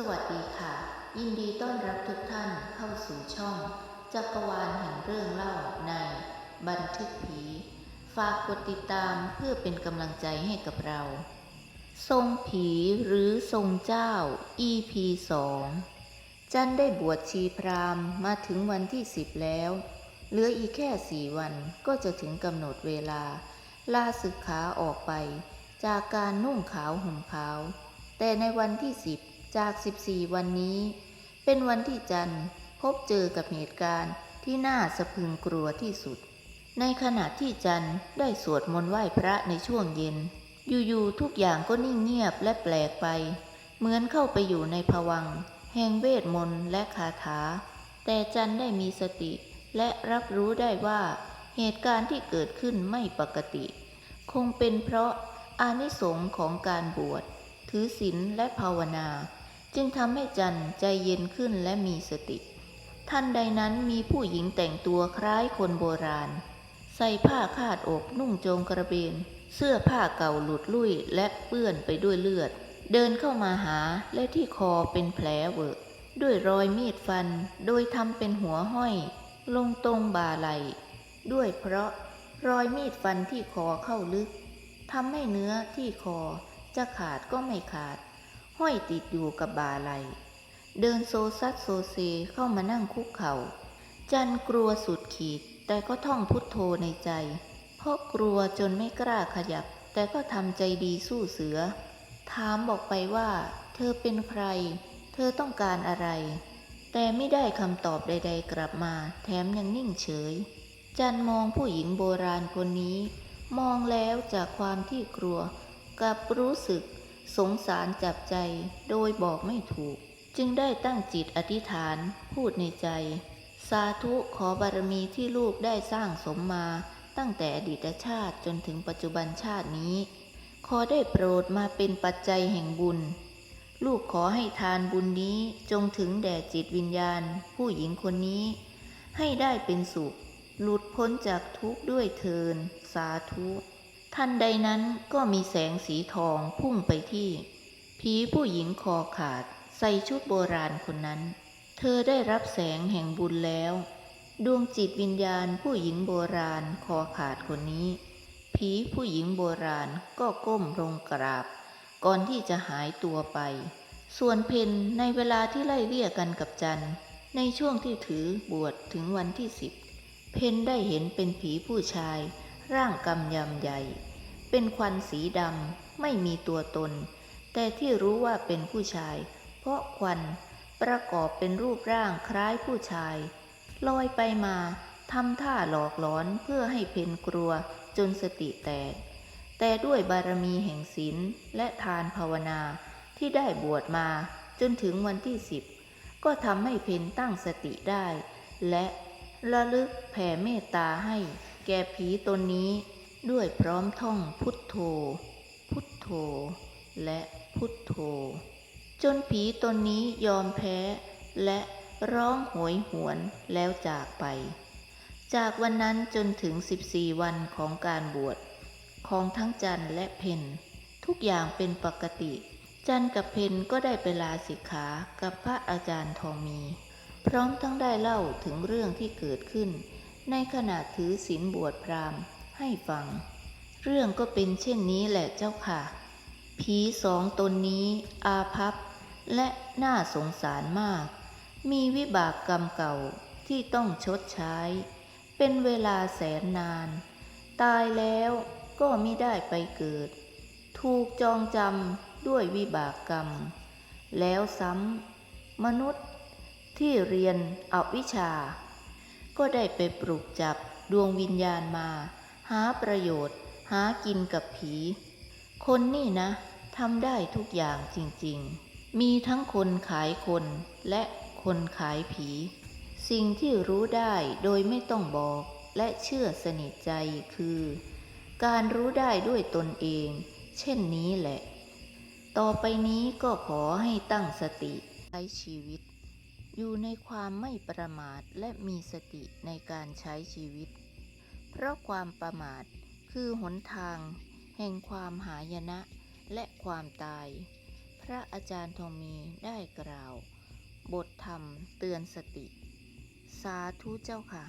สวัสดีค่ะ ยินดีต้อนรับทุกท่านเข้าสู่ช่อง จักรวาลแห่งเรื่องเล่าใน บันทึกผี ฝากกดติดตามเพื่อเป็นกำลังใจให้กับเรา ทรงผีหรือทรงเจ้า EP 2จันได้บวชชีพราหมณ์มาถึงวันที่สิบแล้ว เหลืออีกแค่สี่วันก็จะถึงกำหนดเวลา ลาศึกขาออกไป จากการนุ่งขาวห่มขาว แต่ในวันที่สิบ จากสิบสี่วันนี้ เป็นวันที่จันพบเจอกับเหตุการณ์ที่น่าสะพรึงกลัวที่สุด ในขณะที่จันได้สวดมนต์ไหว้พระในช่วงเย็น อยู่ๆทุกอย่างก็นิ่งเงียบและแปลกไป เหมือนเข้าไปอยู่ในภวังแห่งเวทมนต์และคาถา แต่จันได้มีสติและรับรู้ได้ว่าเหตุการณ์ที่เกิดขึ้นไม่ปกติ คงเป็นเพราะอานิสงส์ของการบวช ถือศีลและภาวนา จึงทำให้จันใจเย็นขึ้นและมีสติทันใดนั้นมีผู้หญิงแต่งตัวคล้ายคนโบราณ ใส่ผ้าคาดอกนุ่งโจงกระเบน เสื้อผ้าเก่าหลุดลุ่ยและเปื้อนไปด้วยเลือด เดินเข้ามาหาและที่คอเป็นแผลเวอะด้วยรอยมีดฟัน โดยทำเป็นหัวห้อย ลงตรงบ่าไหล ด้วยเพราะรอยมีดฟันที่คอเข้าลึกทำให้เนื้อที่คอจะขาดก็ไม่ขาด ห้อยติดอยู่กับบ่าไหลเดินโซซัดโซเซเข้ามานั่งคุกเขา่า จันกลัวสุดขีด แต่ก็ท่องพุทโธในใจ เพราะกลัวจนไม่กล้าขยับ แต่ก็ทำใจดีสู้เสือ ถามบอกไปว่า เธอเป็นใคร เธอต้องการอะไร แต่ไม่ได้คำตอบใด ๆ กลับมา แถมยังนิ่งเฉย จันมองผู้หญิงโบราณคนนี้ มองแล้วจากความที่กลัวกับรู้สึก สงสารจับใจโดยบอกไม่ถูก จึงได้ตั้งจิตอธิษฐานพูดในใจ สาธุขอบารมีที่ลูกได้สร้างสมมาตั้งแต่อดีตชาติจนถึงปัจจุบันชาตินี้ ขอได้โปรดมาเป็นปัจจัยแห่งบุญ ลูกขอให้ทานบุญนี้จงถึงแด่จิตวิญญาณ ผู้หญิงคนนี้ ให้ได้เป็นสุข หลุดพ้นจากทุกข์ด้วยเทิน สาธุ ทันใดนั้นก็มีแสงสีทองพุ่งไปที่ ผีผู้หญิงคอขาดใส่ชุดโบราณคนนั้น เธอได้รับแสงแห่งบุญแล้ว ดวงจิตวิญญาณผู้หญิงโบราณคอขาดคนนี้ ผีผู้หญิงโบราณก็ก้มลงกราบ ก่อนที่จะหายตัวไป ส่วนเพนในเวลาที่ไล่เลี่ยกันกับจันในช่วงที่ถือบวชถึงวันที่สิบเพนได้เห็นเป็นผีผู้ชายร่างกำยำใหญ่ เป็นควันสีดำไม่มีตัวตน แต่ที่รู้ว่าเป็นผู้ชาย เพราะควันประกอบเป็นรูปร่างคล้ายผู้ชาย ลอยไปมาทำท่าหลอกหลอนเพื่อให้เพนกลัวจนสติแตก แต่ด้วยบารมีแห่งศีลและทานภาวนาที่ได้บวชมาจนถึงวันที่สิบก็ทำให้เพนตั้งสติได้ และระลึกแผ่เมตตาให้แก่ผีตนนี้ ด้วยพร้อมท่องพุทโธ พุทโธ และพุทโธ จนผีตนนี้ยอมแพ้ และร้องโหยหวนแล้วจากไป จากวันนั้นจนถึง 14 วันของการบวช ของทั้งจันและเพนทุกอย่างเป็นปกติ จันกับเพนก็ได้ไปลาสิกขากับพระอาจารย์ทองมี พร้อมทั้งได้เล่าถึงเรื่องที่เกิดขึ้น ในขณะถือศีลบวชพราหมณ์ ให้ฟัง เรื่องก็เป็นเช่นนี้แหละเจ้าค่ะ ผีสองตนนี้อาภัพและน่าสงสารมาก มีวิบากกรรมเก่าที่ต้องชดใช้ เป็นเวลาแสนนาน ตายแล้วก็ไม่ได้ไปเกิด ถูกจองจำด้วยวิบากกรรม แล้วซ้ำมนุษย์ที่เรียนอวิชชา ก็ได้ไปปลุกจับดวงวิญญาณมา หาประโยชน์ หากินกับผี คนนี่นะทำได้ทุกอย่างจริงๆ มีทั้งคนขายคนและคนขายผี สิ่งที่รู้ได้โดยไม่ต้องบอกและเชื่อสนิทใจคือ การรู้ได้ด้วยตนเอง เช่นนี้แหละ ต่อไปนี้ก็ขอให้ตั้งสติใช้ชีวิต อยู่ในความไม่ประมาทและมีสติในการใช้ชีวิต เพราะความประมาทคือหนทาง แห่งความหายนะและความตาย พระอาจารย์ทองมีได้กล่าว บทธรรมเตือนสติ สาธุเจ้าค่ะ